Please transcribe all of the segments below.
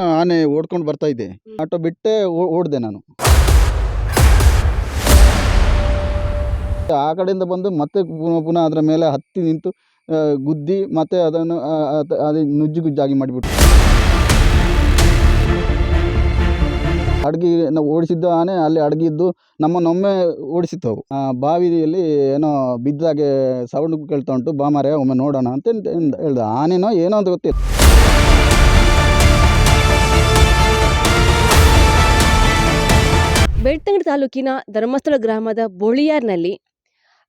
ಆನೆ ಓಡ್ಕೊಂಡು ಬರ್ತಾ ಇದ್ದೆ ಆಟೋ ಬಿಟ್ಟೆ ಓಡ್ದೆ ನಾನು. ಆ ಕಡೆಯಿಂದ ಬಂದು ಮತ್ತೆ ಪುನಃ ಪುನಃ ಅದರ ಮೇಲೆ ಹತ್ತಿ ನಿಂತು ಗುದ್ದಿ ಮತ್ತೆ ಅದನ್ನು ಅದು ನುಜ್ಜು ಗುಜ್ಜಾಗಿ ಮಾಡಿಬಿಟ್ಟು ಅಡ್ಗಿ ನಾವು ಓಡಿಸಿದ್ದು ಆನೆ ಅಲ್ಲಿ ಅಡಗಿದ್ದು ನಮ್ಮನ್ನೊಮ್ಮೆ ಓಡಿಸಿತ್ತು ಅವು. ಆ, ಬಾವಿಯಲ್ಲಿ ಏನೋ ಬಿದ್ದಾಗೆ ಸೌಂಡ್ ಕೇಳ್ತಾ ಉಂಟು ಬಾ ಮಾರ್ರೆ ಒಮ್ಮೆ ನೋಡೋಣ ಅಂತ ಹೇಳ್ದೆ. ಆನೆನೋ ಏನೋ ಅಂತ ಗೊತ್ತಿಲ್ಲ. ಬೆಳ್ತಂಗಡಿ ತಾಲೂಕಿನ ಧರ್ಮಸ್ಥಳ ಗ್ರಾಮದ ಬೋಳಿಯಾರ್ನಲ್ಲಿ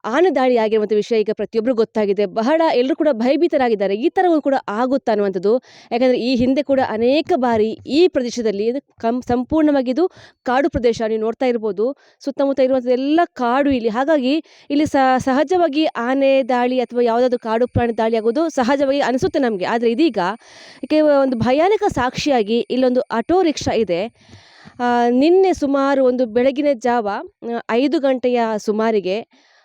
ಆನೆ ದಾಳಿ ಆಗಿರುವಂಥ ವಿಷಯ ಈಗ ಪ್ರತಿಯೊಬ್ಬರು ಗೊತ್ತಾಗಿದೆ. ಬಹಳ ಎಲ್ಲರೂ ಕೂಡ ಭಯಭೀತರಾಗಿದ್ದಾರೆ. ಈ ಥರವೂ ಕೂಡ ಆಗುತ್ತಾ ಅನ್ನುವಂಥದ್ದು. ಯಾಕಂದರೆ ಈ ಹಿಂದೆ ಕೂಡ ಅನೇಕ ಬಾರಿ ಈ ಪ್ರದೇಶದಲ್ಲಿ ಕಂ, ಸಂಪೂರ್ಣವಾಗಿ ಇದು ಕಾಡು ಪ್ರದೇಶ ನೀವು ನೋಡ್ತಾ ಇರ್ಬೋದು. ಸುತ್ತಮುತ್ತ ಇರುವಂಥದ್ದು ಎಲ್ಲ ಕಾಡು ಇಲ್ಲಿ. ಹಾಗಾಗಿ ಇಲ್ಲಿ ಸಹಜವಾಗಿ ಆನೆ ದಾಳಿ ಅಥವಾ ಯಾವುದಾದ್ರು ಕಾಡು ಪ್ರಾಣಿ ದಾಳಿ ಆಗೋದು ಸಹಜವಾಗಿ ಅನಿಸುತ್ತೆ ನಮಗೆ. ಆದರೆ ಇದೀಗ ಕೇವಲ ಒಂದು ಭಯಾನಕ ಸಾಕ್ಷಿಯಾಗಿ ಇಲ್ಲೊಂದು ಆಟೋ ರಿಕ್ಷಾ ಇದೆ. ನಿನ್ನೆ ಸುಮಾರು ಒಂದು ಬೆಳಗಿನ ಜಾವ ಐದು ಗಂಟೆಯ ಸುಮಾರಿಗೆ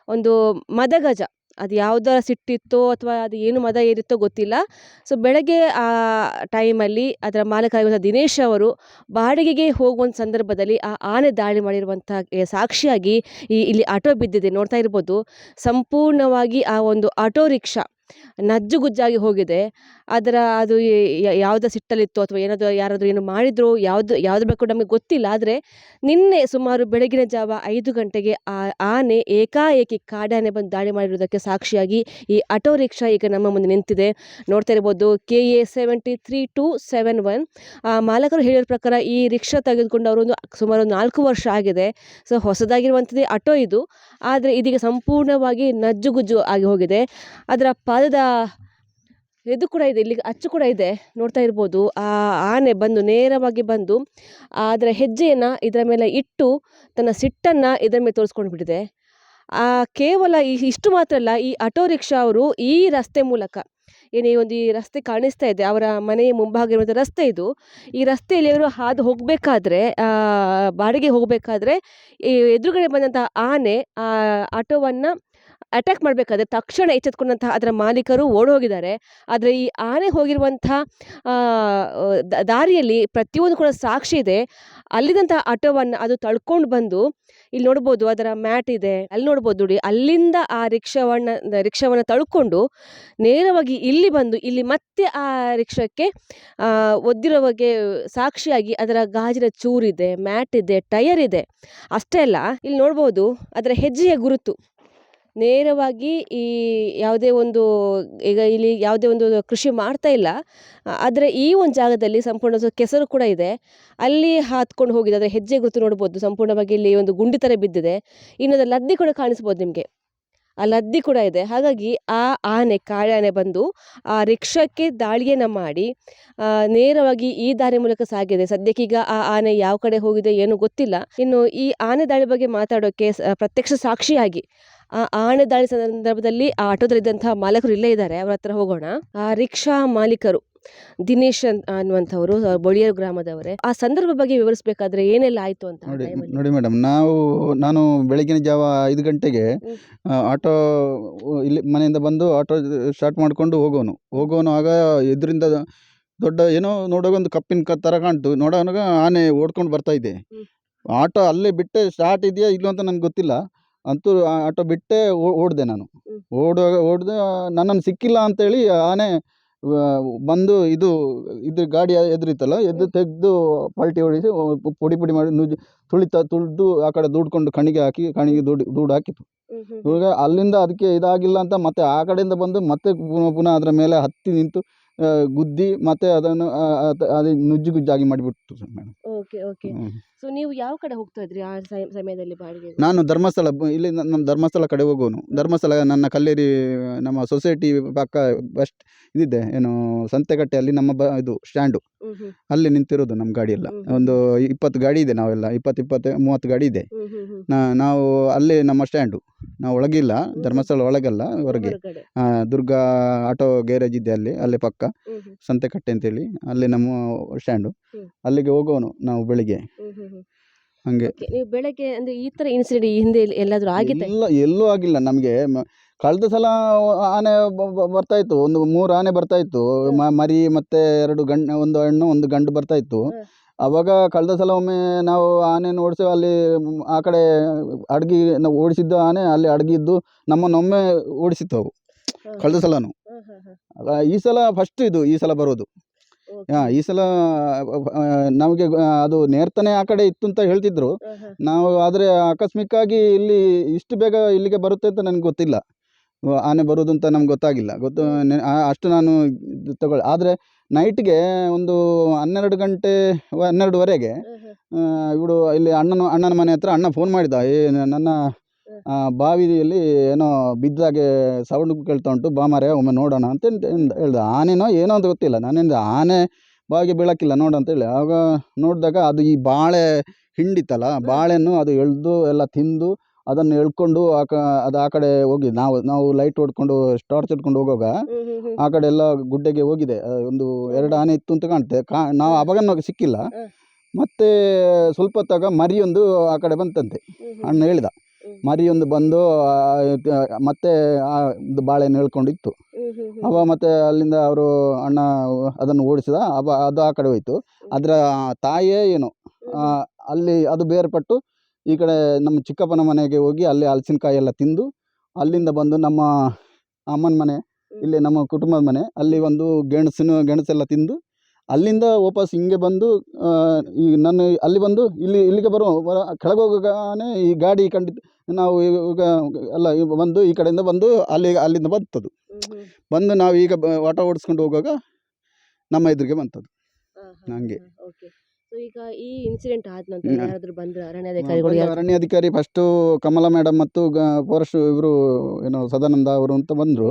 ಒಂದು ಮದಗಜ ಅದು ಯಾವುದರ ಸಿಟ್ಟಿತ್ತೋ ಅಥವಾ ಅದು ಏನು ಮದ ಏರಿತ್ತೋ ಗೊತ್ತಿಲ್ಲ. ಸೊ ಬೆಳಗ್ಗೆ ಆ ಟೈಮಲ್ಲಿ ಅದರ ಮಾಲಕರಾಗಿರುವಂಥ ದಿನೇಶ್ ಅವರು ಬಾಡಿಗೆಗೆ ಹೋಗುವಂಥ ಸಂದರ್ಭದಲ್ಲಿ ಆ ಆನೆ ದಾಳಿ ಮಾಡಿರುವಂಥ ಸಾಕ್ಷಿಯಾಗಿ ಈ ಇಲ್ಲಿ ಆಟೋ ಬಿದ್ದಿದೆ. ನೋಡ್ತಾ ಇರ್ಬೋದು, ಸಂಪೂರ್ಣವಾಗಿ ಆ ಒಂದು ಆಟೋ ರಿಕ್ಷಾ ನಜ್ಜುಗುಜ್ಜಾಗಿ ಹೋಗಿದೆ. ಅದರ ಅದು ಯಾವುದೋ ಸಿಟ್ಟಲ್ಲಿತ್ತು ಅಥವಾ ಏನಾದರೂ ಯಾರಾದರೂ ಏನು ಮಾಡಿದ್ರು ಯಾವುದು, ಯಾವ್ದು ಬೇಕು ನಮಗೆ ಗೊತ್ತಿಲ್ಲ. ಆದರೆ ನಿನ್ನೆ ಸುಮಾರು ಬೆಳಗಿನ ಜಾವ ಐದು ಗಂಟೆಗೆ ಆ, ಆನೆ ಏಕಾಏಕಿ ಕಾಡಾನೆ ಬಂದು ದಾಳಿ ಮಾಡಿರುವುದಕ್ಕೆ ಸಾಕ್ಷಿಯಾಗಿ ಈ ಆಟೋ ರಿಕ್ಷಾ ಈಗ ನಮ್ಮ ಮುಂದೆ ನಿಂತಿದೆ. ನೋಡ್ತಾ ಇರ್ಬೋದು K A seventy three two seven one. ಮಾಲಕರು ಹೇಳಿರೋ ಪ್ರಕಾರ ಈ ರಿಕ್ಷಾ ತೆಗೆದುಕೊಂಡು ಅವರು ಸುಮಾರು ನಾಲ್ಕು ವರ್ಷ ಆಗಿದೆ. ಸೊ, ಹೊಸದಾಗಿರುವಂಥದ್ದೇ ಆಟೋ ಇದು. ಆದರೆ ಇದೀಗ ಸಂಪೂರ್ಣವಾಗಿ ನಜ್ಜುಗುಜ್ಜು ಆಗಿ ಹೋಗಿದೆ. ಅದರ ಪಾದದ ಇದು ಕೂಡ ಇದೆ, ಇಲ್ಲಿ ಅಚ್ಚು ಕೂಡ ಇದೆ, ನೋಡ್ತಾ ಇರ್ಬೋದು. ಆ ಆನೆ ಬಂದು ನೇರವಾಗಿ ಬಂದು ಅದರ ಹೆಜ್ಜೆಯನ್ನು ಇದರ ಮೇಲೆ ಇಟ್ಟು ತನ್ನ ಸಿಟ್ಟನ್ನು ಇದರ ಮೇಲೆ ತೋರಿಸ್ಕೊಂಡು ಬಿಟ್ಟಿದೆ ಆ ಕೇವಲ ಈ ಇಷ್ಟು ಮಾತ್ರ ಅಲ್ಲ, ಈ ಆಟೋ ರಿಕ್ಷಾ ಅವರು ಈ ರಸ್ತೆ ಮೂಲಕ, ಏನು ಒಂದು ಈ ರಸ್ತೆ ಕಾಣಿಸ್ತಾ ಇದೆ, ಅವರ ಮನೆಯ ಮುಂಭಾಗ ಇರುವಂಥ ರಸ್ತೆ ಇದು, ಈ ರಸ್ತೆಯಲ್ಲಿ ಅವರು ಹಾದು ಹೋಗಬೇಕಾದ್ರೆ ಬಾಡಿಗೆ ಹೋಗಬೇಕಾದ್ರೆ ಎದುರುಗಡೆ ಬಂದಂಥ ಆನೆ ಆ ಆಟೋವನ್ನು ಅಟ್ಯಾಕ್ ಮಾಡಬೇಕಾದ್ರೆ ತಕ್ಷಣ ಎಚ್ಚೆತ್ಕೊಂಡಂತಹ ಅದರ ಮಾಲೀಕರು ಓಡೋಗಿದ್ದಾರೆ. ಆದರೆ ಈ ಆನೆ ಹೋಗಿರುವಂಥ ದಾರಿಯಲ್ಲಿ ಪ್ರತಿಯೊಂದು ಕೂಡ ಸಾಕ್ಷಿ ಇದೆ. ಅಲ್ಲಿದ್ದಂಥ ಆಟೋವನ್ನು ಅದು ತಳ್ಕೊಂಡು ಬಂದು ಇಲ್ಲಿ ನೋಡ್ಬೋದು ಅದರ ಮ್ಯಾಟ್ ಇದೆ. ಅಲ್ಲಿ ನೋಡ್ಬೋದು ನೋಡಿ ಅಲ್ಲಿಂದ ಆ ರಿಕ್ಷಾವನ್ನ ರಿಕ್ಷಾವನ್ನು ತಳ್ಕೊಂಡು ನೇರವಾಗಿ ಇಲ್ಲಿ ಬಂದು ಇಲ್ಲಿ ಮತ್ತೆ ಆ ರಿಕ್ಷಾಕ್ಕೆ ಆ, ಒದ್ದಿರೋ ಬಗ್ಗೆ ಸಾಕ್ಷಿಯಾಗಿ ಅದರ ಗಾಜಿನ ಚೂರಿದೆ ಮ್ಯಾಟ್ ಇದೆ ಟೈರ್ ಇದೆ. ಅಷ್ಟೇ ಅಲ್ಲ ಇಲ್ಲಿ ನೋಡ್ಬೋದು ಅದರ ಹೆಜ್ಜೆಯ ಗುರುತು. ನೇರವಾಗಿ ಈ ಯಾವುದೇ ಒಂದು, ಈಗ ಇಲ್ಲಿ ಯಾವುದೇ ಒಂದು ಕೃಷಿ ಮಾಡ್ತಾ ಇಲ್ಲ. ಆದರೆ ಈ ಒಂದು ಜಾಗದಲ್ಲಿ ಸಂಪೂರ್ಣ ಕೆಸರು ಕೂಡ ಇದೆ. ಅಲ್ಲಿ ಹಾತ್ಕೊಂಡು ಹೋಗಿದೆ ಅದರ ಹೆಜ್ಜೆ ಗುರುತು ನೋಡ್ಬೋದು, ಸಂಪೂರ್ಣವಾಗಿ ಇಲ್ಲಿ ಒಂದು ಗುಂಡಿ ಥರ ಬಿದ್ದಿದೆ. ಇನ್ನು ಲದ್ದಿ ಕೂಡ ಕಾಣಿಸ್ಬೋದು ನಿಮಗೆ. ಆ ಲದ್ದಿ ಕೂಡ ಇದೆ. ಹಾಗಾಗಿ ಆ ಆನೆ, ಕಾಳೆ ಆನೆ ಬಂದು ಆ ರಿಕ್ಷಾಕ್ಕೆ ದಾಳಿಯನ್ನು ಮಾಡಿ ನೇರವಾಗಿ ಈ ದಾರಿ ಮೂಲಕ ಸಾಗಿದೆ. ಸದ್ಯಕ್ಕೀಗ ಆ ಆನೆ ಯಾವ ಕಡೆ ಹೋಗಿದೆ ಏನು ಗೊತ್ತಿಲ್ಲ. ಇನ್ನು ಈ ಆನೆ ದಾಳಿ ಬಗ್ಗೆ ಮಾತಾಡೋಕ್ಕೆ ಪ್ರತ್ಯಕ್ಷ ಸಾಕ್ಷಿಯಾಗಿ ಆನೆ ದಾಳಿ ಸಂದರ್ಭದಲ್ಲಿ ಆ ಆಟೋದಲ್ಲಿದ್ದಂತಹ ಮಾಲಕರು ಇಲ್ಲೇ ಇದ್ದಾರೆ ಅವ್ರ ಹತ್ರ ಹೋಗೋಣ. ಆ ರಿಕ್ಷಾ ಮಾಲೀಕರು ದಿನೇಶ್ ಅನ್ನುವಂಥವ್ರು ಆ, ಬೊಳಿಯರ್ ಗ್ರಾಮದವರೇ ಆ ಸಂದರ್ಭ ಬಗ್ಗೆ ವಿವರಿಸಬೇಕಾದ್ರೆ ಏನೆಲ್ಲ ಆಯ್ತು ಅಂತ ನೋಡಿ ನೋಡಿ ಮೇಡಮ್ ನಾವು ನಾನು ಬೆಳಗಿನ ಜಾವ ಐದು ಗಂಟೆಗೆ ಆ, ಆಟೋ ಇಲ್ಲಿ ಮನೆಯಿಂದ ಬಂದು ಆಟೋ ಸ್ಟಾರ್ಟ್ ಮಾಡಿಕೊಂಡು ಹೋಗೋನು. ಹೋಗೋನು ಆಗ ಇದರಿಂದ ದೊಡ್ಡ ಏನೋ ನೋಡೋ ಒಂದು ಕಪ್ಪಿನ ಥರ ಕಾಣ್ತು. ನೋಡೋನಾಗ ಆನೆ ಓಡ್ಕೊಂಡು ಬರ್ತಾ ಇದೆ. ಆಟೋ ಅಲ್ಲೇ ಬಿಟ್ಟೆ ಸ್ಟಾರ್ಟ್ ಇದೆಯಾ ಇಲ್ಲ ಅಂತ ನನಗೆ ಗೊತ್ತಿಲ್ಲ. ಅಂತೂ ಆ ಆಟೋ ಬಿಟ್ಟೆ ಓಡಿದೆ ನಾನು. ಓಡುವಾಗ ಓಡಿದೆ ನನ್ನನ್ನು ಸಿಕ್ಕಿಲ್ಲ ಅಂತೇಳಿ ಆನೆ ಬಂದು ಇದು ಇದು ಗಾಡಿ ಎದುರಿತ್ತಲ್ಲ ಎದ್ದು ತೆಗೆದು ಪಲ್ಟಿ ಹೊಡಿಸಿ ಪುಡಿ ಪುಡಿ ಮಾಡಿ ನುಜ್ಜಿ ತುಳಿತ ತುಳಿದು ಆ ಕಡೆ ದುಡ್ಕೊಂಡು ಕಣಿಗೆ ಹಾಕಿ ಕಣಿಗೆ ದುಡ್ಡು ದುಡ್ಡು ಹಾಕಿತ್ತು. ಹ್ಮ್ ಇವಾಗ ಅಲ್ಲಿಂದ ಅದಕ್ಕೆ ಇದಾಗಿಲ್ಲ ಅಂತ ಮತ್ತೆ ಆ ಕಡೆಯಿಂದ ಬಂದು ಮತ್ತೆ ಪುನಃ ಪುನಃ ಅದರ ಮೇಲೆ ಹತ್ತಿ ನಿಂತು ಗುದ್ದಿ ಮತ್ತೆ ಅದನ್ನು ಅದು ಅದ್- ಅದೇ ನುಜ್ಜು ಗುಜ್ಜಾಗಿ ಮಾಡಿಬಿಟ್ಟು ಮೇಡಮ್. Okay okay. ಸೊ ನೀವು ಯಾವ ಕಡೆ ಹೋಗ್ತಾ ಇದ್ರಿ ಆ ಸಮ- ಸಮಯದಲ್ಲಿ ಬಾಡಿಗೆ ನಾನು ಧರ್ಮಸ್ಥಳ ಬ- ಇಲ್ಲಿ ನ- ನಮ್ಮ ಧರ್ಮಸ್ಥಳ ಕಡೆ ಹೋಗೋನು ಧರ್ಮಸ್ಥಳ ನನ್ನ ಕಲ್ಲೇರಿ ನಮ್ಮ ಸೊಸೈಟಿ ಪಕ್ಕ ಬಸ್ ಇದಿದೆ ಏನು ಸಂತೆಕಟ್ಟೆಯಲ್ಲಿ ನಮ್ಮ ಬ ಇದು ಸ್ಟ್ಯಾಂಡು. ಹ್ಮ್ ಹ್ಮ್. ಅಲ್ಲಿ ನಿಂತಿರೋದು ನಮ್ಮ ಗಾಡಿ ಎಲ್ಲ. ಹ್ಮ್. ಒಂದು ಇಪ್ಪತ್ತು ಗಾಡಿ ಇದೆ ನಾವೆಲ್ಲ ಇಪ್ಪತ್ತು ಇಪ್ಪತ್ತು ಮೂವತ್ತು ಗಾಡಿ ಇದೆ. ಹ್ಮ್ ಹ್ಮ್ ಹ್ಮ್. ನಾ ನಾವು ಅಲ್ಲಿ ನಮ್ಮ ಸ್ಟ್ಯಾಂಡು. ನಾವು ಒಳಗಿಲ್ಲ ಧರ್ಮಸ್ಥಳ ಒಳಗಲ್ಲ ಹೊರಗೆ. ಹೊರಗಡೆ. ಆ, ದುರ್ಗಾ ಆಟೋ ಗ್ಯಾರೇಜ್ ಇದೆ ಅಲ್ಲಿ ಅಲ್ಲೇ ಪಕ್ಕ. ಹ್ಮ್ ಹ್ಮ್. ಸಂತೆಕಟ್ಟೆ ಅಂತೇಳಿ ಅಲ್ಲಿ ನಮ್ಮ ಸ್ಟ್ಯಾಂಡು. ಹ್ಮ್. ಅಲ್ಲಿಗೆ ಹೋಗೋನು ನಾವು ಬೆಳಿಗ್ಗೆ. ಹ್ಮ್ ಹ್ಮ್ ಹ್ಮ್. ಹಂಗೆ. ನೀವು ಬೆಳಗ್ಗೆ ಅಂದ್ರೆ ಈ ತರ ಇನ್ಸಿಡೆಂಟ್ ಈ ಹಿಂದೆ ಎಲ್- ಎಲ್ಲಾದ್ರೂ ಆಗಿತ್ತ? ಇಲ್ಲ ಎಲ್ಲೂ ಆಗಿಲ್ಲ ನಮಗೆ. ಕಳೆದ ಸಲ ಆನೆ ಬ- ಬ- ಬರ್ತಾ ಇತ್ತು. ಒಂದು ಮೂರು ಆನೆ ಬರ್ತಾ ಇತ್ತು. ಮ- ಮರಿ ಮತ್ತೆ ಎರಡು ಗಂಡು ಒಂದು ಹೆಣ್ಣು ಒಂದು ಗಂಡು ಬರ್ತಾ ಇತ್ತು. ಹ. ಅವಾಗ ಕಳೆದ ಸಲ ಒಮ್ಮೆ ನಾವು ಆನೆಯನ್ನು ಓಡಿಸಿ ಅಲ್ಲಿ ಮ್, ಆ ಕಡೆ ಅಡ್ಗಿ ನಾವು ಓಡಿಸಿದ್ದು ಆನೆ ಅಲ್ಲಿ ಅಡಗಿದ್ದು ನಮ್ಮನ್ನೊಮ್ಮೆ ಓಡಿಸಿತ್ತು ಅವು. ಹ. ಕಳೆದ ಸಲನು. ಹ, ಹ, ಹ. ಅಲ್ಲ, ಈ ಸಲ ಫಸ್ಟ್ ಇದು ಈ ಸಲ ಬರೋದು. ಈ ಸಲ ನಮಗೆ ಅದು ನೇರ್ತನೆ ಆ ಕಡೆ ಇತ್ತು ಅಂತ ಹೇಳ್ತಿದ್ರು. ನಾವು ಆದರೆ ಆಕಸ್ಮಿಕವಾಗಿ ಇಲ್ಲಿ ಇಷ್ಟು ಬೇಗ ಇಲ್ಲಿಗೆ ಬರುತ್ತೆ ಅಂತ ನನಗೆ ಗೊತ್ತಿಲ್ಲ. ಆನೆ ಬರೋದು ಅಂತ ನಮ್ಗೆ ಗೊತ್ತಾಗಿಲ್ಲ. ಗೊತ್ತು ಅಷ್ಟು ನಾನು ತಗೊಳ್ಳಿ. ಆದರೆ ನೈಟ್ಗೆ ಒಂದು ಹನ್ನೆರಡು ಗಂಟೆ ಹನ್ನೆರಡುವರೆಗೆ. ಇವಳು ಇಲ್ಲಿ ಅಣ್ಣನ ಅಣ್ಣನ ಮನೆ ಹತ್ರ ಅಣ್ಣ ಫೋನ್ ಮಾಡಿದ. ಏ ನನ್ನ ಬಾವಿಯಲ್ಲಿ ಏನೋ ಬಿದ್ದಾಗೆ ಸೌಂಡ್ ಕೇಳ್ತಾ ಉಂಟು ಬಾ ಒಮ್ಮೆ ನೋಡೋಣ ಅಂತ ಹೇಳ್ದೆ. ಆನೆನೋ ಏನೋ ಅಂತ ಗೊತ್ತಿಲ್ಲ. ನಾನೇನು ಆನೆ ಬಾವಿಗೆ ಬೀಳಕ್ಕಿಲ್ಲ ನೋಡು ಅಂತೇಳಿ ಆಗ ನೋಡಿದಾಗ ಅದು ಈ ಬಾಳೆ ಹಿಂಡಿತ್ತಲ್ಲ ಬಾಳೆಯನ್ನು ಅದು ಎಳೆದು ಎಲ್ಲ ತಿಂದು ಅದನ್ನು ಎಳ್ಕೊಂಡು ಆ ಕ ಅದು ಆ ಕಡೆ ಹೋಗಿ ನಾವು ನಾವು ಲೈಟ್ ಹೊಡ್ಕೊಂಡು ಟಾರ್ಚ್ ಹಿಡ್ಕೊಂಡು ಹೋಗುವಾಗ. ಆ ಕಡೆ ಎಲ್ಲ ಗುಡ್ಡೆಗೆ ಹೋಗಿದೆ. ಒಂದು ಎರಡು ಆನೆ ಇತ್ತು ಅಂತ ಕಾಣ್ತೆ. ಕಾ ನಾವು ಅವಾಗ ಸಿಕ್ಕಿಲ್ಲ. ಮತ್ತೆ ಸ್ವಲ್ಪ ಹೊತ್ತಾಗ ಮರಿಯೊಂದು ಆ ಕಡೆ ಬಂತಂತೆ. ಅಣ್ಣ ಹೇಳ್ದ. ಮರಿಯೊಂದು ಬಂದು ಆ, ಮತ್ತೆ ಆ ಬಾಳೆಹಣ್ಣು ಹೇಳ್ಕೊಂಡಿತ್ತು. ಅವ ಮತ್ತೆ ಅಲ್ಲಿಂದ ಅವರು ಅಣ್ಣ ಅದನ್ನು ಓಡಿಸಿದ ಅವ ಅದು ಆ ಕಡೆ ಹೋಯ್ತು. ಅದರ ತಾಯಿಯೇ ಏನು ಆ, ಅಲ್ಲಿ ಅದು ಬೇರ್ಪಟ್ಟು ಈ ಕಡೆ ನಮ್ಮ ಚಿಕ್ಕಪ್ಪನ ಮನೆಗೆ ಹೋಗಿ ಅಲ್ಲಿ ಹಲಸಿನಕಾಯಿ ಎಲ್ಲ ತಿಂದು ಅಲ್ಲಿಂದ ಬಂದು ನಮ್ಮ ಅಮ್ಮನ ಮನೆ ಇಲ್ಲಿ ನಮ್ಮ ಕುಟುಂಬದ ಮನೆ ಅಲ್ಲಿ ಒಂದು ಗೆಣಸಿನ ಗೆಣಸೆಲ್ಲ ತಿಂದು ಅಲ್ಲಿಂದ ವಾಪಸ್ ಹಿಂಗೆ ಬಂದು ಈ ನಾನು ಅಲ್ಲಿ ಬಂದು ಇಲ್ಲಿ ಇಲ್ಲಿಗೆ ಬರೋ ಬರ- ಕೆಳಗೆ ಹೋಗಾನೆ ಈ ಗಾಡಿ ಕಂಡಿದ್ದು ನಾವು ಈಗ ಎಲ್ಲ ಬಂದು ಈ ಕಡೆಯಿಂದ ಬಂದು ಅಲ್ಲಿ ಅಲ್ಲಿಂದ ಹ್ಮ್. ಬಂದು ನಾವು ಈಗ ಬ- ಆಟೋ ಓಡಿಸ್ಕೊಂಡು ಹೋಗುವಾಗ ನಮ್ಮ ಎದುರಿಗೆ ಬಂತದ್ದು ನನಗೆ ಹಂಗೆ. Okay. ಈಗ ಈ ಇನ್ಸಿಡೆಂಟ್ ಆದ ನಂತರ ಹ್ಮ್. ಯಾರಾದ್ರೂ ಬಂದ್ರ ಅರಣ್ಯಾಧಿಕಾರಿಗಳು ಬಂದು ಯಾರು ಅರಣ್ಯಾಧಿಕಾರಿ ಫಸ್ಟು ಕಮಲ ಮೇಡಮ್ ಮತ್ತು ಫಾರೆಸ್ಟ್ ಇವರು ಏನು ಸದಾನಂದ ಅವರು ಅಂತ ಬಂದರು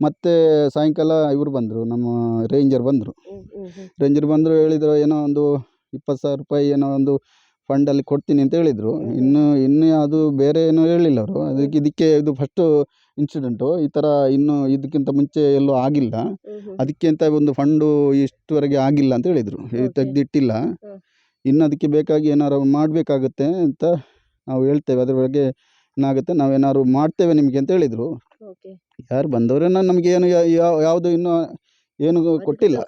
ಮತ್ತು ಸಾಯಂಕಾಲ ಇವರು ಬಂದರು ನಮ್ಮ ರೇಂಜರ್ ಬಂದರು. ರೇಂಜರ್ ಬಂದರು ಹೇಳಿದರು ಏನೋ ಒಂದು ಇಪ್ಪತ್ತು ಸಾವಿರ ರೂಪಾಯಿ ಏನೋ ಒಂದು ಫಂಡಲ್ಲಿ ಕೊಡ್ತೀನಿ ಅಂತ ಹೇಳಿದರು ಇನ್ನು ಇನ್ನು ಅದು ಬೇರೆ ಏನೂ ಹೇಳಿಲ್ಲ ಅವರು ಅದಕ್ಕೆ ಇದಕ್ಕೆ ಇದು ಫಸ್ಟು ಇನ್ಸಿಡೆಂಟು ಈ ಥರ ಇನ್ನು ಇದಕ್ಕಿಂತ ಮುಂಚೆ ಎಲ್ಲೂ ಆಗಿಲ್ಲ. ಅದಕ್ಕೆ ಅಂತ ಒಂದು ಫಂಡು ಇಷ್ಟುವರೆಗೆ ಆಗಿಲ್ಲ ಅಂತ ಹೇಳಿದರು. ತೆಗೆದಿಟ್ಟಿಲ್ಲ. ಇನ್ನು ಅದಕ್ಕೆ ಬೇಕಾಗಿ ಏನಾರು ಮಾಡಬೇಕಾಗುತ್ತೆ ಅಂತ ನಾವು ಹೇಳ್ತೇವೆ. ಅದ್ರ ಬಗ್ಗೆ ಏನಾಗುತ್ತೆ ನಾವೇನಾದ್ರು ಮಾಡ್ತೇವೆ ನಿಮಗೆ ಅಂತ ಹೇಳಿದರು. ಯಾರು ಬಂದವರೇನ ನಮಗೆ ಏನು ಯಾವುದು ಇನ್ನೂ ಏನು ಕೊಟ್ಟಿಲ್ಲ.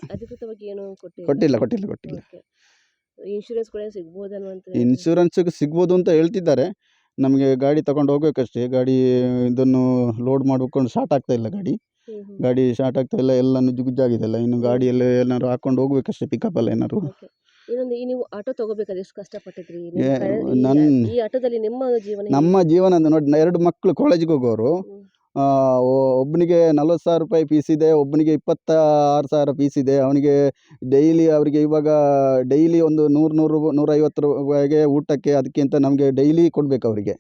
ಕೊಟ್ಟಿಲ್ಲ. ಕೊಟ್ಟಿಲ್ಲ ಕೊಟ್ಟಿಲ್ಲ ಇನ್ಶೂರೆನ್ಸ್ ಇನ್ಶೂರೆನ್ಸಿಗೆ ಸಿಗ್ಬೋದು ಅಂತ ಹೇಳ್ತಿದ್ದಾರೆ. ನಮಗೆ ಗಾಡಿ ತಗೊಂಡು ಹೋಗ್ಬೇಕಷ್ಟೇ. ಗಾಡಿ ಇದನ್ನು ಲೋಡ್ ಮಾಡ್ಕೊಂಡು ಸ್ಟಾರ್ಟ್ ಆಗ್ತಾ ಇಲ್ಲ ಗಾಡಿ. ಗಾಡಿ ಸ್ಟಾರ್ಟ್ ಆಗ್ತಾ ಇಲ್ಲ ಎಲ್ಲ ಎಲ್ಲ ಇನ್ನು ಗಾಡಿಯಲ್ಲಿ ಏನಾದ್ರು ಹಾಕೊಂಡು ಹೋಗ್ಬೇಕಷ್ಟೇ ಪಿಕಪ್ಪಲ್ಲಿ ಏನಾದ್ರು. ನನ್ನ ಇನ್ನೊಂದು ಈ ನೀವು ಆಟೋ ತಗೋಬೇಕಾದ್ರೆ ಎಷ್ಟು ಕಷ್ಟಪಟ್ಟಿದ್ರಿ? ನಿಮ್ಮ ಏ, ಕಡೆ- ಈ- ನನ್- ಈ ಆಟೋದಲ್ಲಿ ನಿಮ್ಮ ಜೀವನ ನಮ್ಮ ಜೀವನ ಅಂದ್ರೆ ನೋಡಿ ಎರಡು ಮಕ್ಕಳು ಕಾಲೇಜಿಗೆ ಹೋಗೋರು. ಒಬ್ಬನಿಗೆ ನಲ್ವತ್ತು ಸಾವಿರ ರೂಪಾಯಿ ಫೀಸ್ ಇದೆ ಒಬ್ಬನಿಗೆ ಇಪ್ಪತ್ತ ಆರು ಸಾವಿರ ಫೀಸ್ ಇದೆ. ಅವನಿಗೆ ಡೈಲಿ ಅವರಿಗೆ ಇವಾಗ ಡೈಲಿ ಒಂದು ನೂರು ನೂರು ನೂರೈವತ್ತು ರೂಪಾಯಿಗೆ ಊಟಕ್ಕೆ ಅದಕ್ಕಿಂತ ನಮಗೆ ಡೈಲಿ ಕೊಡ್ಬೇಕು ಅವರಿಗೆ.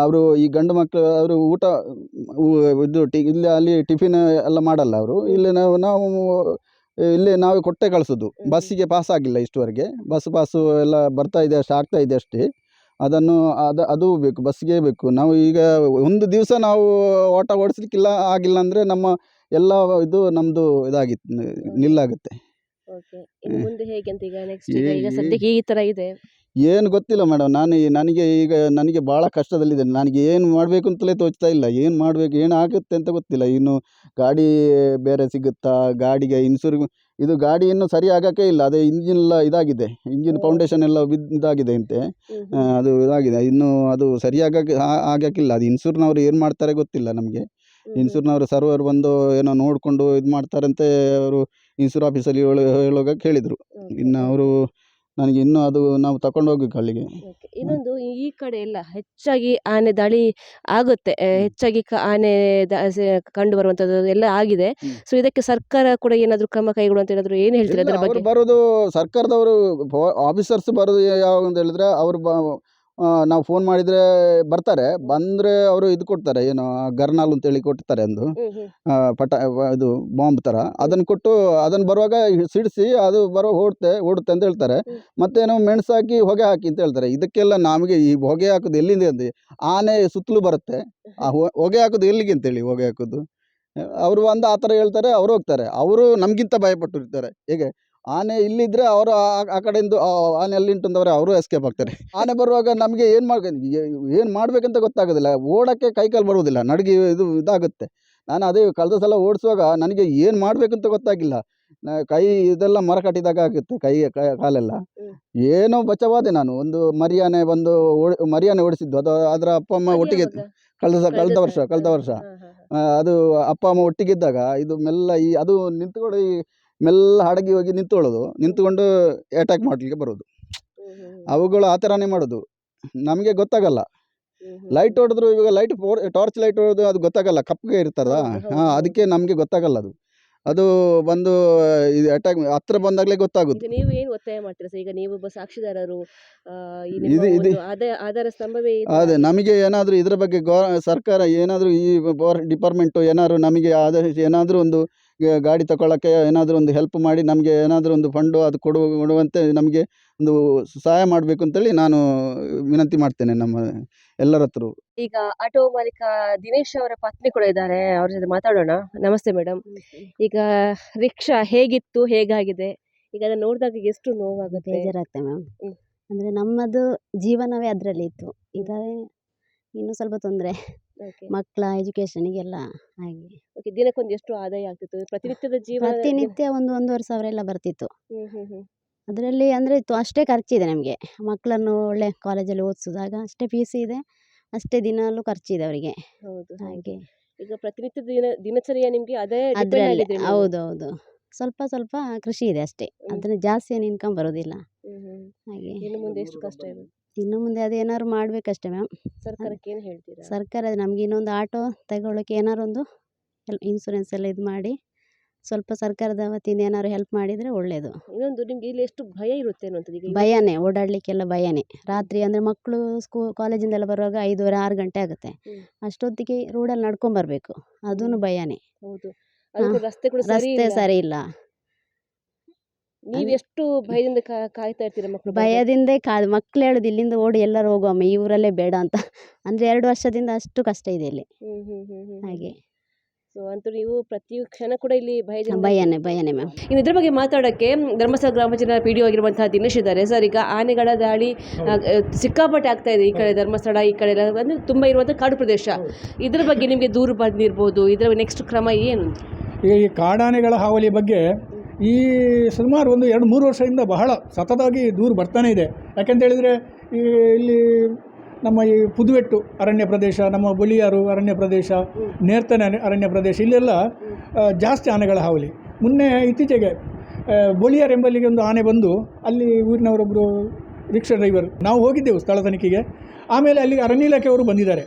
ಅವರು ಈ ಗಂಡು ಮಕ್ಕಳು ಅವರು ಊಟ ಇದು ಟಿ ಇಲ್ಲಿ ಅಲ್ಲಿ ಟಿಫಿನ್ ಎಲ್ಲ ಮಾಡಲ್ಲ ಅವರು. ಇಲ್ಲಿ ನಾವು ನಾವು ಇಲ್ಲಿ ನಾವೇ ಕೊಟ್ಟೆ ಕಳಿಸೋದು. ಬಸ್ಸಿಗೆ ಪಾಸ್ ಆಗಿಲ್ಲ ಇಷ್ಟುವರೆಗೆ. ಬಸ್ ಪಾಸು ಎಲ್ಲ ಬರ್ತಾ ಇದೆ ಅಷ್ಟು ಆಗ್ತಾ ಇದೆ ಅಷ್ಟೇ. ಅದನ್ನು ಅದು ಅದು ಬೇಕು ಬಸ್ಸಿಗೆ ಬೇಕು. ನಾವು ಈಗ ಒಂದು ದಿವಸ ನಾವು ಓಟ ಓಡಿಸ್ಲಿಕ್ಕಿಲ್ಲ ಆಗಿಲ್ಲ ಅಂದರೆ ನಮ್ಮ ಎಲ್ಲ ಇದು ನಮ್ಮದು ಇದಾಗಿತ್ತು ನಿಲ್ಲಾಗುತ್ತೆ. Okay. ಇನ್ನು ಮುಂದೆ ಹೇಗೆ ಅಂತ ಈಗ ನೆಕ್ಸ್ಟ್ ಈಗ ಏ- ಈಗ ಸದ್ಯಕ್ಕೆ ಈ ಇದೆ? ಏನು ಗೊತ್ತಿಲ್ಲ ಮೇಡಮ್ ನಾನು ಈ- ನನಗೆ ಈಗ ನನಗೆ ಭಾಳ ಕಷ್ಟದಲ್ಲಿದ್ದೇನೆ. ನನಗೆ ಏನು ಮಾಡಬೇಕು ಅಂತಲೇ ತೋಚ್ತಾ ಇಲ್ಲ. ಏನು ಮಾಡಬೇಕು ಏನು ಆಗುತ್ತೆ ಅಂತ ಗೊತ್ತಿಲ್ಲ. ಇನ್ನು ಗಾಡಿ ಬೇರೆ ಸಿಗುತ್ತಾ? ಗಾಡಿಗೆ ಇನ್ಸೂರ್ ಇದು ಗಾಡಿ ಇನ್ನೂ ಸರಿ ಆಗೋಕ್ಕೆ ಇಲ್ಲ ಅದೇ ಇಂಜಿನ್ ಎಲ್ಲ ಇದಾಗಿದೆ ಇಂಜಿನ್ ಫೌಂಡೇಶನ್ ಎಲ್ಲ ಬಿದ್ದು ಇದಾಗಿದೆ ಅಂತೆ. ಅದು ಇದಾಗಿದೆ ಇನ್ನು ಅದು ಸರಿಯಾಗಕ್ಕೆ ಆಗೋಕ್ಕಿಲ್ಲ ಅದು ಇನ್ಸೂರ್ನವ್ರು ಏನು ಮಾಡ್ತಾರೆ ಗೊತ್ತಿಲ್ಲ ನಮಗೆ. ಇನ್ಸೂರ್ನವರು ಸರ್ವರ್ ಬಂದು ಏನೋ ನೋಡಿಕೊಂಡು ಇದು ಮಾಡ್ತಾರಂತೆ ಅವರು ಇನ್ಸೂರ್ ಆಫೀಸಲ್ಲಿ ಹೇಳೋ ಹೇಳುವಾಗ ಹೇಳಿದರು. ಇನ್ನು ಅವರು ನನಗೆ ಇನ್ನೂ ಅದು ನಾವು ತಗೊಂಡು ಹೋಗ್ಬೇಕು ಅಲ್ಲಿಗೆ. ಇನ್ನೊಂದು ಈ- ಕಡೆ ಎಲ್ಲ ಹೆಚ್ಚಾಗಿ ಆನೆ ದಾಳಿ ಆಗುತ್ತೆ ಆ, ಹೆಚ್ಚಾಗಿ ಕ- ಆನೆ ದ- ಸೆ- ಕಂಡು ಬರುವಂತದ್ದು ಎಲ್ಲ ಆಗಿದೆ. ಸೊ ಇದಕ್ಕೆ ಸರ್ಕಾರ ಕೂಡ ಏನಾದ್ರು ಕ್ರಮ ಕೈಗೊಳ್ಳುವಂತ ಏನಾದ್ರು ಏನು ಹೇಳ್ತೀರಾ ಅದರ ಅವರು ಬಗ್ಗೆ ಬರೋದು ಸರ್ಕಾರದವರು ಆಫೀಸರ್ಸ್ ಬರೋದು ಯಾವಾಗ ಅಂತ ಹೇಳಿದ್ರೆ ಅವರು ಬ ನಾವು ಫೋನ್ ಮಾಡಿದರೆ ಬರ್ತಾರೆ. ಬಂದರೆ ಅವರು ಇದು ಕೊಡ್ತಾರೆ ಏನು ಗರ್ನಾಲ್ ಅಂತೇಳಿ ಕೊಡ್ತಾರೆ ಒಂದು ಹ್ಮ್, ಹ್ಮ್. ಪಟ ಇದು ಬಾಂಬ್ ಥರ ಅದನ್ನು ಕೊಟ್ಟು ಅದನ್ನು ಬರುವಾಗ ಸಿಡಿಸಿ ಅದು ಬರೋ ಓಡುತ್ತೆ ಓಡುತ್ತೆ ಅಂತ ಹೇಳ್ತಾರೆ. ಮತ್ತೆ ಮತ್ತೇನೋ ಮೆಣಸು ಹಾಕಿ ಹೊಗೆ ಹಾಕಿ ಅಂತ ಹೇಳ್ತಾರೆ. ಇದಕ್ಕೆಲ್ಲ ನಮಗೆ ಈ ಹೊಗೆ ಹಾಕೋದು ಎಲ್ಲಿಂದ ಅಂತ ಆನೆ ಸುತ್ತಲೂ ಬರುತ್ತೆ. ಆ ಹೊಗೆ ಹಾಕೋದು ಎಲ್ಲಿಗೆ ಅಂತೇಳಿ ಹೊಗೆ ಹಾಕೋದು. ಅವರು ಒಂದು ಆ ಥರ ಹೇಳ್ತಾರೆ ಅವ್ರು ಹೋಗ್ತಾರೆ. ಅವರು ನಮಗಿಂತ ಭಯಪಟ್ಟಿರ್ತಾರೆ ಹೇಗೆ? ಆನೆ ಇಲ್ಲಿದ್ರೆ ಅವರು ಆ- ಆ ಕಡೆಯಿಂದ ಆನೆ ಅಲ್ಲಿ ಉಂಟಂದವ್ರೆ ಅವರು ಎಸ್ಕೇಪ್ ಆಗ್ತಾರೆ. ಆನೆ ಬರುವಾಗ ನಮಗೆ ಏನು ಮಾಡ ಏನು ಮಾಡಬೇಕಂತ ಗೊತ್ತಾಗೋದಿಲ್ಲ. ಓಡೋಕ್ಕೆ ಕೈಕಾಲು ಬರುವುದಿಲ್ಲ. ನಡುಗೆ ಇದು ಇದಾಗುತ್ತೆ. ನಾನು ಅದೇ ಕಳೆದ ಸಲ ಓಡಿಸುವಾಗ ನನಗೆ ಏನು ಮಾಡಬೇಕಂತ ಗೊತ್ತಾಗಿಲ್ಲ. ಕೈ ಇದೆಲ್ಲ ಮರ ಕಟ್ಟಿದಾಗ ಆಗುತ್ತೆ ಕೈ ಕಾಲೆಲ್ಲ. ಏನೋ ಬಚಾವಾದೆ ನಾನು. ಒಂದು ಮರಿಯಾನೆ ಬಂದು ಓಡಿ ಮರಿಯಾನೆ ಓಡಿಸಿದ್ದು. ಅದು ಅದರ ಅಪ್ಪ ಅಮ್ಮ ಒಟ್ಟಿಗೆ ಕಳೆದ ಕಳೆದ ವರ್ಷ ಕಳೆದ ವರ್ಷ. ಅದು ಅಪ್ಪ ಅಮ್ಮ ಒಟ್ಟಿಗಿದ್ದಾಗ ಇದು ಮೆಲ್ಲ ಈ ಅದು ನಿಂತ್ಕೊಂಡು ಈ ಮೆಲ್ಲ ಹಡಗಿ ಹೋಗಿ ನಿಂತ್ಕೊಳ್ಳೋದು. ನಿಂತ್ಕೊಂಡು ಅಟ್ಯಾಕ್ ಮಾಡಲಿಕ್ಕೆ ಬರೋದು. ಅವುಗಳು ಆ ಥರನೇ ಮಾಡೋದು. ನಮಗೆ ಗೊತ್ತಾಗಲ್ಲ. ಲೈಟ್ ಹೊಡೆದ್ರು ಇವಾಗ ಲೈಟ್ ಟಾರ್ಚ್ ಲೈಟ್ ಹೊಡೆದು ಅದು ಗೊತ್ತಾಗಲ್ಲ. ಕಪ್ಪಗೆ ಇರ್ತದ ಹೌದು, ಹಾಂ ಅದಕ್ಕೆ ನಮಗೆ ಗೊತ್ತಾಗಲ್ಲ ಅದು. ಅದು ಬಂದು ಇದು ಅಟ್ಯಾಕ್ ಹತ್ರ ಬಂದಾಗಲೇ ಗೊತ್ತಾಗುತ್ತೆ. ನೀವು ಏನು ಒತ್ತಾಯ ಮಾಡ್ತೀರಾ ಸರ್? ಈಗ ನೀವು ಒಬ್ಬ ಸಾಕ್ಷಿದಾರರು ಇದು- ಇದು- ಆಧಾರ ಸ್ತಂಭವೇ ಅದೇ ನಮಗೆ ಏನಾದರೂ ಇದರ ಬಗ್ಗೆ ಗೋ ಸರ್ಕಾರ ಏನಾದರೂ ಈ ಪವರ್ ಡಿಪಾರ್ಟ್ಮೆಂಟು ಏನಾದರೂ ನಮಗೆ ಆದಷ್ಟು ಏನಾದರೂ ಒಂದು ಗಾಡಿ ತಗೊಳ್ಳೋಕ್ಕೆ ಏನಾದರೂ ಒಂದು ಹೆಲ್ಪ್ ಮಾಡಿ ನಮಗೆ ಏನಾದರೂ ಒಂದು ಫಂಡು ಅದು ಕೊಡುವ ಕೊಡುವಂತೆ ನಮಗೆ ಒಂದು ಸಹಾಯ ಮಾಡಬೇಕು ಅಂತೇಳಿ ನಾನು ವಿನಂತಿ ಮಾಡ್ತೇನೆ ನಮ್ಮ ಎಲ್ಲರ ಹತ್ರ ಈಗ ಆಟೋ ಮಾಲೀಕ ದಿನೇಶ್ ಅವರ ಪತ್ನಿ ಕೂಡ ಇದ್ದಾರೆ ಅವ್ರ ಜೊತೆ ಮಾತಾಡೋಣ. ನಮಸ್ತೆ ಮೇಡಮ್ ಈಗ ರಿಕ್ಷಾ ಹೇಗಿತ್ತು ಹೇಗಾಗಿದೆ? ಈಗ ಅದನ್ನ ನೋಡಿದಾಗ ಎಷ್ಟು ನೋವಾಗುತ್ತೆ? ಬೇಜಾರಾಗ್ತದೆ ಮ್ಯಾಮ್. ಅಂದರೆ ನಮ್ಮದು ಜೀವನವೇ ಅದರಲ್ಲಿ ಇತ್ತು ಇದೇ ಇನ್ನೂ ಸ್ವಲ್ಪ ತೊಂದರೆ. ಮಕ್ಕಳ ಎಜುಕೇಷನಿಗೆಲ್ಲ ಹಾಗೆ. ಓಕೆ ದಿನಕ್ಕೊಂದು ಎಷ್ಟು ಆದಾಯ ಆಗ್ತಿತ್ತು? ಪ್ರತಿನಿತ್ಯದ ಜೀವನ ಪ್ರತಿನಿತ್ಯ ಒಂದು ಒಂದೂವರೆ ಸಾವಿರ ಎಲ್ಲ ಬರ್ತಿತ್ತು. ಅದರಲ್ಲಿ ಅಂದರೆ ಇತ್ತು ಅಷ್ಟೇ ಖರ್ಚಿದೆ ನಮಗೆ. ಮಕ್ಕಳನ್ನು ಒಳ್ಳೆ ಕಾಲೇಜಲ್ಲಿ ಓದಿಸಿದಾಗ ಅಷ್ಟೇ ಫೀಸ್ ಇದೆ ಅಷ್ಟೇ ದಿನಾಲೂ ಖರ್ಚಿದೆ ಅವರಿಗೆ. ಹೌದು. ಹಾಗೆ. ಈಗ ಪ್ರತಿನಿತ್ಯ ದಿನ ದಿನಚರಿಯ ನಿಮಗೆ ಅದೇ ಅದರಲ್ಲಿ ಹೌದು ಹೌದು ಸ್ವಲ್ಪ ಸ್ವಲ್ಪ ಕೃಷಿ ಇದೆ ಅಷ್ಟೇ. ಅದನ್ನು ಜಾಸ್ತಿ ಏನು ಇನ್ಕಮ್ ಬರೋದಿಲ್ಲ. ಹಾಗೆ. ಇನ್ನು ಮುಂದೆ ಎಷ್ಟು ಕಷ್ಟ ಇದೆ ಇನ್ನು ಮುಂದೆ ಅದೇನಾದ್ರು ಮಾಡಬೇಕಷ್ಟೇ ಮ್ಯಾಮ್. ಸರ್ಕಾರಕ್ಕೆ ಏನು ಹೇಳ್ತೀರಾ? ಸರ್ಕಾರ ನಮ್ಗೆ ಇನ್ನೊಂದು ಆಟೋ ತಗೊಳ್ಳೋಕೆ ಏನಾರು ಒಂದು ಹೆಲ್ ಇನ್ಸೂರೆನ್ಸ್ ಎಲ್ಲ ಇದು ಮಾಡಿ ಸ್ವಲ್ಪ ಸರ್ಕಾರದ ವತಿಯಿಂದ ಏನಾದ್ರು ಹೆಲ್ಪ್ ಮಾಡಿದರೆ ಒಳ್ಳೆಯದು ಇನ್ನೊಂದು ನಿಮ್ಗೆ ಇಲ್ಲಿ ಎಷ್ಟು ಭಯ ಇರುತ್ತೆ ಅನ್ನುವಂಥದ್ದು ಈಗ ಇವತ್ತು- ಭಯನೇ ಓಡಾಡಲಿಕ್ಕೆಲ್ಲ ಭಯನೇ. ರಾತ್ರಿ ಅಂದರೆ ಮಕ್ಕಳು ಸ್ಕೂ ಕಾಲೇಜಿಂದೆಲ್ಲ ಬರುವಾಗ ಐದೂವರೆ ಆರು ಗಂಟೆ ಆಗುತ್ತೆ. ಹ್ಮ್. ಅಷ್ಟೊತ್ತಿಗೆ ರೋಡಲ್ಲಿ ನಡ್ಕೊಂಬರ್ಬೇಕು ಅದೂ ಅದೂನು ಭಯನೇ. ಹೌದು. ಅದು ರಸ್ತೆ ಕೂಡ ಸರಿ ರಸ್ತೆ ಇಲ್ಲ. ಸರಿ ಇಲ್ಲ. ನೀವ್ ಎಷ್ಟು ಭಯದಿಂದ ಕಾಯ್ತಾ ಇರ್ತೀರಾ ಮಕ್ಕಳು ಭಯದಿಂದ ಕಾ ಮಕ್ಳು ಹೇಳೋದು ಇಲ್ಲಿಂದ ಓಡಿ ಎಲ್ಲರೂ ಹೋಗುವಮ್ಮ ಈ ಊರಲ್ಲೇ ಬೇಡ ಅಂತ. ಅಂದರೆ ಎರಡು ವರ್ಷದಿಂದ ಅಷ್ಟು ಕಷ್ಟ ಇದೆ ಇಲ್ಲಿ. ಹಾಗೆ. ಸೊ ಅಂತೂ ನೀವು ಪ್ರತಿ ಕ್ಷಣ ಕೂಡ ಇಲ್ಲಿ ಭಯ ಭಯನೇ ಭಯನೇ ಮ್ಯಾಮ್ ಇನ್ನು ಇದ್ರ ಬಗ್ಗೆ ಮಾತಾಡೋಕ್ಕೆ ಧರ್ಮಸ್ಥಳ ಗ್ರಾಮ ಪಂಚಾಯತ್ ಪಿ ಡಿ ಆಗಿರುವಂತಹ ದಿನೇಶ್ ಇದ್ದಾರೆ. ಸರ್ ಈಗ ಆನೆಗಳ ದಾಳಿ ಸಿಕ್ಕಾಪಟ್ಟೆ ಆಗ್ತಾ ಇದೆ ಈ ಕಡೆ ಧರ್ಮಸ್ಥಳ ಈ ಕಡೆ ಎಲ್ಲ ಅಂದ್ರೆ ತುಂಬ ಇರುವಂಥ ಕಾಡು ಪ್ರದೇಶ. ಇದ್ರ ಬಗ್ಗೆ ನಿಮಗೆ ದೂರು ಬಂದಿರ್ಬೋದು. ಇದರ ನೆಕ್ಸ್ಟ್ ಕ್ರಮ ಏನು? ಈಗ ಈ ಕಾಡಾನೆಗಳ ಹಾವಳಿ ಬಗ್ಗೆ ಈ ಸುಮಾರು ಒಂದು ಎರಡು ಮೂರು ವರ್ಷದಿಂದ ಬಹಳ ಸತತವಾಗಿ ದೂರು ಬರ್ತಾನೆ ಇದೆ. ಯಾಕೆಂತ ಹೇಳಿದರೆ ಈ ಇಲ್ಲಿ ನಮ್ಮ ಈ ಪುದುವೆಟ್ಟು ಅರಣ್ಯ ಪ್ರದೇಶ, ನಮ್ಮ ಬೊಳಿಯಾರು ಅರಣ್ಯ ಪ್ರದೇಶ, ನೇರ್ತನ ಅರಣ್ಯ- ಪ್ರದೇಶ, ಇಲ್ಲೆಲ್ಲ ಜಾಸ್ತಿ ಆನೆಗಳ ಹಾವಳಿ. ಮೊನ್ನೆ ಇತ್ತೀಚೆಗೆ ಬೊಳಿಯಾರ್ ಎಂಬಲ್ಲಿಗೆ ಒಂದು ಆನೆ ಬಂದು ಅಲ್ಲಿ ಊರಿನವರೊಬ್ಬರು ರಿಕ್ಷಾ ಡ್ರೈವರ್, ನಾವು ಹೋಗಿದ್ದೆವು ಸ್ಥಳ ತನಿಖೆಗೆ. ಆಮೇಲೆ ಅಲ್ಲಿಗೆ ಅರಣ್ಯ ಇಲಾಖೆಯವರು ಬಂದಿದ್ದಾರೆ.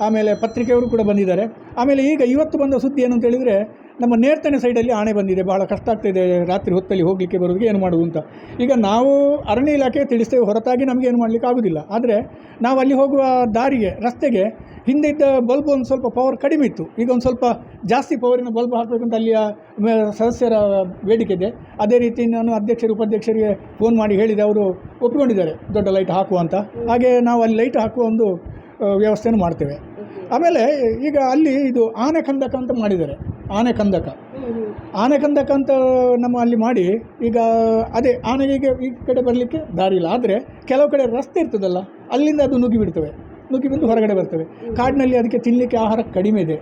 ಆಮೇಲೆ ಪತ್ರಿಕೆಯವರು ಕೂಡ ಬಂದಿದ್ದಾರೆ. ಆಮೇಲೆ ಈಗ ಇವತ್ತು ಬಂದ ಸುದ್ದಿ ಏನು ಅಂತ ಹೇಳಿದರೆ ನಮ್ಮ ನೇರ್ತನೆ ಸೈಡಲ್ಲಿ ಆಣೆ ಬಂದಿದೆ. ಬಹಳ ಕಷ್ಟ ಆಗ್ತಿದೆ ರಾತ್ರಿ ಹೊತ್ತಲ್ಲಿ ಹೋಗಲಿಕ್ಕೆ ಬರೋದಕ್ಕೆ ಏನು ಮಾಡೋದು ಅಂತ. ಈಗ ನಾವು ಅರಣ್ಯ ಇಲಾಖೆ ತಿಳಿಸ್ತೇವೆ, ಹೊರತಾಗಿ ನಮಗೆ ಏನು ಮಾಡಲಿಕ್ಕೆ ಆಗೋದಿಲ್ಲ. ಆದರೆ ನಾವು ಅಲ್ಲಿ ಹೋಗುವ ದಾರಿಗೆ, ರಸ್ತೆಗೆ ಹಿಂದೆ ಇದ್ದ ಬಲ್ಬ್ ಒಂದು ಸ್ವಲ್ಪ ಪವರ್ ಕಡಿಮೆ ಇತ್ತು. ಈಗ ಒಂದು ಸ್ವಲ್ಪ ಜಾಸ್ತಿ ಪವರಿನ ಬಲ್ಬ್ ಹಾಕಬೇಕಂತ ಅಲ್ಲಿಯ ಸದಸ್ಯರ ಬೇಡಿಕೆ ಇದೆ. ಅದೇ ರೀತಿ ನಾನು ಅಧ್ಯಕ್ಷರು, ಉಪಾಧ್ಯಕ್ಷರಿಗೆ ಫೋನ್ ಮಾಡಿ ಹೇಳಿದೆ. ಅವರು ಒಪ್ಪಿಕೊಂಡಿದ್ದಾರೆ, ದೊಡ್ಡ ಲೈಟ್ ಹಾಕುವ ಅಂತ. ಹಾಗೆ ನಾವು ಅಲ್ಲಿ ಲೈಟ್ ಹಾಕುವ ಒಂದು, ವ್ಯವಸ್ಥೆಯನ್ನು ಮಾಡ್ತೇವೆ. ಆಮೇಲೆ ಈಗ ಅಲ್ಲಿ ಇದು ಆನೆ ಕಂದಕ ಅಂತ ಮಾಡಿದ್ದಾರೆ. ಆನೆ ಕಂದಕ ಆನೆ ಕಂದಕ ಅಂತ ನಮ್ಮ ಅಲ್ಲಿ ಮಾಡಿ ಈಗ ಅದೇ ಆನೆಗೆ ಈ ಕಡೆ ಬರಲಿಕ್ಕೆ ದಾರಿ ಇಲ್ಲ. ಆದರೆ ಕೆಲವು ಕಡೆ ರಸ್ತೆ ಇರ್ತದಲ್ಲ ಅಲ್ಲಿಂದ ಅದು ನುಗ್ಗಿ ಬಿಡ್ತವೆ. ನುಗ್ಗಿ ಬಂದು ಹೊರಗಡೆ ಬರ್ತವೆ. ಕಾಡಿನಲ್ಲಿ ಅದಕ್ಕೆ ತಿನ್ನಲಿಕ್ಕೆ ಆಹಾರ ಕಡಿಮೆ ಇದೆ?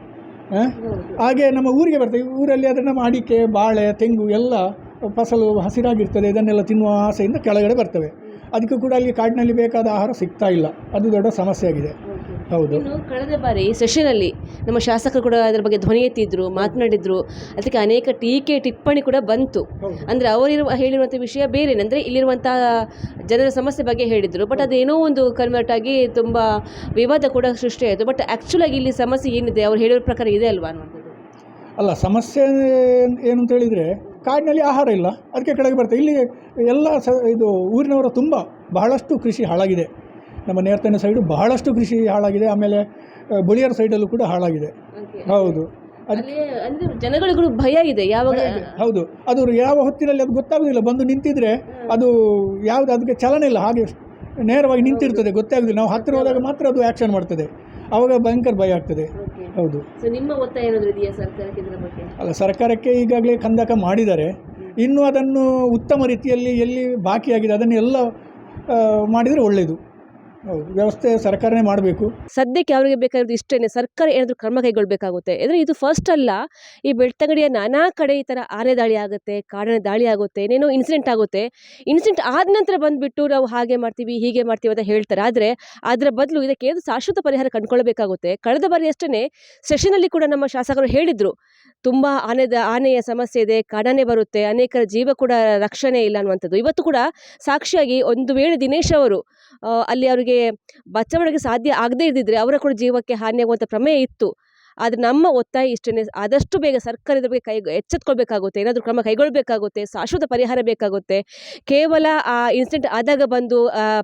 ಹಾಗೆ ನಮ್ಮ ಊರಿಗೆ ಬರ್ತವೆ. ಊರಲ್ಲಿ ಆದರೆ ನಮ್ಮ ಅಡಿಕೆ ಬಾಳೆ ತೆಂಗು ಎಲ್ಲ ಫಸಲು ಹಸಿರಾಗಿರ್ತದೆ. ಇದನ್ನೆಲ್ಲ ತಿನ್ನುವ ಆಸೆಯಿಂದ ಕೆಳಗಡೆ ಬರ್ತವೆ. ಅದಕ್ಕೂ ಕೂಡ ಅಲ್ಲಿ ಕಾಡಿನಲ್ಲಿ ಬೇಕಾದ ಆಹಾರ ಸಿಗ್ತಾ ಇಲ್ಲ. ಅದು ದೊಡ್ಡ ಸಮಸ್ಯೆ ಆಗಿದೆ ಹೌದು. ಕಳೆದ ಬಾರಿ ಸೆಷನಲ್ಲಿ ನಮ್ಮ ಶಾಸಕರು ಕೂಡ ಅದರ ಬಗ್ಗೆ ಧ್ವನಿ ಎತ್ತಿದ್ರು ಮಾತನಾಡಿದ್ರು. ಅದಕ್ಕೆ ಅನೇಕ ಟೀಕೆ ಟಿಪ್ಪಣಿ ಕೂಡ ಬಂತು. ಅಂದರೆ ಅವರಿರುವ ಹೇಳಿರುವಂಥ ವಿಷಯ ಬೇರೆ ಅಂದರೆ ಇಲ್ಲಿರುವಂಥ ಜನರ ಸಮಸ್ಯೆ ಬಗ್ಗೆ ಹೇಳಿದರು. ಬಟ್ ಅದೇನೋ ಒಂದು ಕನ್ವರ್ಟ್ ಆಗಿ ತುಂಬ ವಿವಾದ ಕೂಡ ಸೃಷ್ಟಿಯಾಯಿತು ಬಟ್ ಆ್ಯಕ್ಚುಲಾಗಿ ಇಲ್ಲಿ ಸಮಸ್ಯೆ ಏನಿದೆ? ಅವ್ರು ಹೇಳಿರೋ ಪ್ರಕಾರ ಇದೆ ಅಲ್ವಾ ಅನ್ನುವಂಥದ್ದು? ಅಲ್ಲ ಸಮಸ್ಯೆ ಏನು ಅಂತ ಹೇಳಿದರೆ ಕಾಡಿನಲ್ಲಿ ಆಹಾರ ಇಲ್ಲ. ಅದಕ್ಕೆ ಕೆಳಗೆ ಬರ್ತದೆ ಇಲ್ಲಿ ಎಲ್ಲ ಸ ಇದು ಊರಿನವರ ತುಂಬ ಬಹಳಷ್ಟು ಕೃಷಿ ಹಾಳಾಗಿದೆ. ನಮ್ಮ ನೇರ್ತನ ಸೈಡು ಬಹಳಷ್ಟು ಕೃಷಿ ಹಾಳಾಗಿದೆ. ಆಮೇಲೆ ಬೊಳಿಯರ್ ಸೈಡಲ್ಲೂ ಕೂಡ ಹಾಳಾಗಿದೆ. ಹೌದು. ಅಂದರೆ ಜನಗಳಿಗೂ ಭಯ ಇದೆ ಯಾವಾಗ ಹೌದು. ಅದು ಯಾವ ಹೊತ್ತಿನಲ್ಲಿ ಅದು ಗೊತ್ತಾಗೋದಿಲ್ಲ. ಬಂದು ನಿಂತಿದ್ರೆ ಅದು ಯಾವುದು ಅದಕ್ಕೆ ಚಲನೆ ಇಲ್ಲ. ಹಾಗೆ ನೇರವಾಗಿ ನಿಂತಿರ್ತದೆ ಗೊತ್ತಾಗೋದಿಲ್ಲ. ನಾವು ಹತ್ತಿರ ಹೋದಾಗ ಮಾತ್ರ ಅದು ಆ್ಯಕ್ಷನ್ ಮಾಡ್ತದೆ. ಆವಾಗ ಭಯಂಕರ ಭಯ ಆಗ್ತದೆ. ಹೌದು. ನಿಮ್ಮ ಒತ್ತಾಯ ಏನಾದರೂ ಇದೆಯಾ ಸರ್ಕಾರಕ್ಕೆ ಇದರ ಬಗ್ಗೆ? ಅಲ್ಲ ಸರ್ಕಾರಕ್ಕೆ ಈಗಾಗಲೇ ಕಂದಕ ಮಾಡಿದ್ದಾರೆ. ಇನ್ನು ಅದನ್ನು ಉತ್ತಮ ರೀತಿಯಲ್ಲಿ ಎಲ್ಲಿ ಬಾಕಿಯಾಗಿದೆ ಅದನ್ನೆಲ್ಲ ಮಾಡಿದರೆ ಒಳ್ಳೆಯದು ವ್ಯವಸ್ಥೆ ಸರ್ಕಾರನೇ ಮಾಡಬೇಕು. ಸದ್ಯಕ್ಕೆ ಅವರಿಗೆ ಬೇಕಾಗಿರೋದು ಇಷ್ಟೇನೆ, ಸರ್ಕಾರ ಏನಾದರೂ ಕ್ರಮ ಕೈಗೊಳ್ಳಬೇಕಾಗುತ್ತೆ ಅಂದರೆ ಇದು ಫಸ್ಟ್ ಅಲ್ಲ, ಈ ಬೆಳ್ತಂಗಡಿಯ ನಾನಾ ಕಡೆ ಈ ಥರ ಆನೆ ದಾಳಿ ಆಗುತ್ತೆ, ಕಾಡಾನೆ ದಾಳಿ ಆಗುತ್ತೆ ಏನೇನೋ ಇನ್ಸಿಡೆಂಟ್ ಆಗುತ್ತೆ. ಇನ್ಸಿಡೆಂಟ್ ಆದ ನಂತರ ಬಂದುಬಿಟ್ಟು ನಾವು ಹಾಗೆ ಮಾಡ್ತೀವಿ, ಹೀಗೆ ಮಾಡ್ತೀವಿ ಅಂತ ಹೇಳ್ತಾರೆ. ಆದರೆ ಅದರ ಬದಲು ಇದಕ್ಕೆ ಏನು ಶಾಶ್ವತ ಪರಿಹಾರ ಕಂಡುಕೊಳ್ಬೇಕಾಗುತ್ತೆ ಕಳೆದ ಬಾರಿ ಅಷ್ಟೇ ಸೆಷನಲ್ಲಿ ಕೂಡ ನಮ್ಮ ಶಾಸಕರು ಹೇಳಿದರು, ತುಂಬ ಆನೆದ, ಆನೆಯ ಸಮಸ್ಯೆ ಇದೆ, ಕಾಡನೆ ಬರುತ್ತೆ, ಅನೇಕರ ಜೀವ ಕೂಡ ರಕ್ಷಣೆ ಇಲ್ಲ ಅನ್ನುವಂಥದ್ದು. ಇವತ್ತು ಕೂಡ ಸಾಕ್ಷಿಯಾಗಿ ಒಂದು ವೇಳೆ ದಿನೇಶ್ ಅವರು ಅಲ್ಲಿ ಅವರಿಗೆ ಬಚಾವಣೆಗೆ ಸಾಧ್ಯ ಆಗದೇ ಇದ್ದಿದ್ರೆ ಅವರ ಕೂಡ ಜೀವಕ್ಕೆ ಹಾನಿಯಾಗುವಂಥ ಪ್ರಮೇಯ ಇತ್ತು. ಆದರೆ ನಮ್ಮ ಒತ್ತಾಯ ಇಷ್ಟೇ ಆದಷ್ಟು ಬೇಗ ಸರ್ಕಾರ ಇದ್ರ ಬಗ್ಗೆ ಕೈ ಎಚ್ಚೆತ್ಕೊಳ್ಬೇಕಾಗುತ್ತೆ. ಏನಾದರೂ ಕ್ರಮ ಕೈಗೊಳ್ಳಬೇಕಾಗುತ್ತೆ ಶಾಶ್ವತ ಪರಿಹಾರ ಬೇಕಾಗುತ್ತೆ. ಕೇವಲ ಆ ಇನ್ಸಿಡೆಂಟ್ ಆದಾಗ ಬಂದು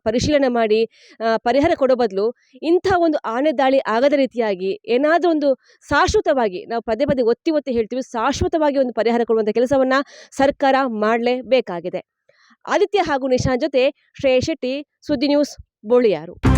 ಪರಿಶೀಲನೆ ಮಾಡಿ ಪರಿಹಾರ ಕೊಡೋ ಬದಲು ಇಂಥ ಒಂದು ಆನೆ ದಾಳಿ ಆಗದ ರೀತಿಯಾಗಿ ಏನಾದರೂ ಒಂದು ಶಾಶ್ವತವಾಗಿ ನಾವು ಪದೇ ಪದೇ ಒತ್ತಿ ಒತ್ತಿ ಹೇಳ್ತೀವಿ, ಶಾಶ್ವತವಾಗಿ ಒಂದು ಪರಿಹಾರ ಕೊಡುವಂಥ ಕೆಲಸವನ್ನು ಸರ್ಕಾರ ಮಾಡಲೇಬೇಕಾಗಿದೆ. ಆದಿತ್ಯ ಹಾಗೂ ನಿಶಾನ್ ಜೊತೆ ಶ್ರೇಯಶೆಟ್ಟಿ ಸುದ್ದಿ ನ್ಯೂಸ್ ಬೋಳಿಯಾರು.